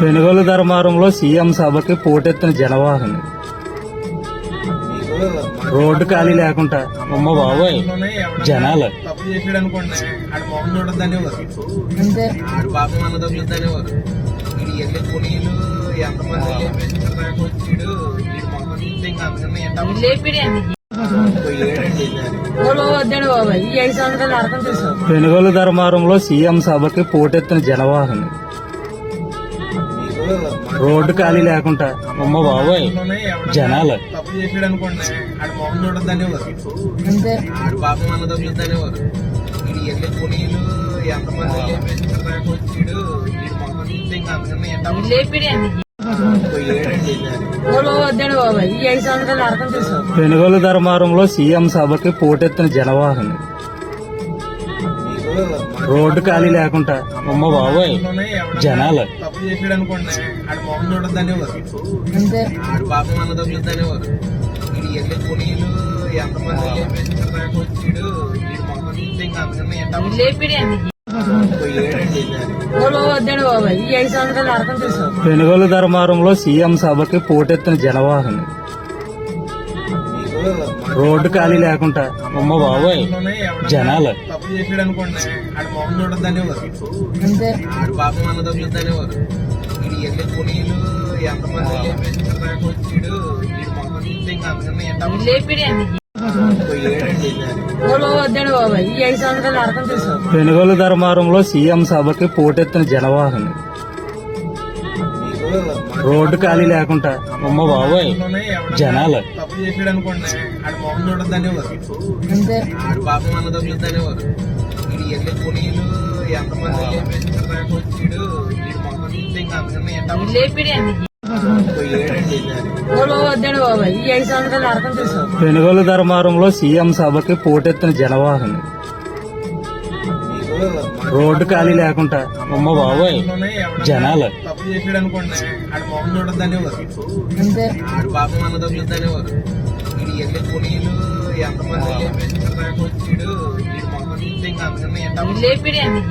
Penugolu ధర్మారంలో CM సభకి పోటెత్తిన జనవాహనం. Road ఖాళీ లేకుండా. అమ్మ బాబాయ్ జనాలు. ఎంతమంది పెనుగోలు ధర్మారంలో సీఎం సభకి పోటెత్తిన జనవాహన్. రోడ్డు ఖాళీ లేకుండా. అమ్మ బాబోయ్ జనాలు. పెనుగోలు ధర్మారంలో సీఎం సభకి పోటెత్తిన జనవాహన. రోడ్డు ఖాళీ లేకుండా. అమ్మ బాబోయ్ జనాలు. పెనుగోలు ధర్మారంలో సీఎం సభకి పోటెత్తిన జనవాహన. రోడ్డు ఖాళీ లేకుండా. అమ్మ బాబాయ్ జనాలు. పెనుగోలు ధర్మారంలో సీఎం సభకి పోటెత్తిన జనవాహని. రోడ్డు ఖాళీ లేకుండా. అమ్మ బాబాయ్ జనాలు. పెనుగోలు ధర్మారంలో సీఎం సభకి పోటెత్తిన జనవాహం రోడ్డు ఖాళీ లేకుండా. అమ్మ బాబోయ్ జనాలు.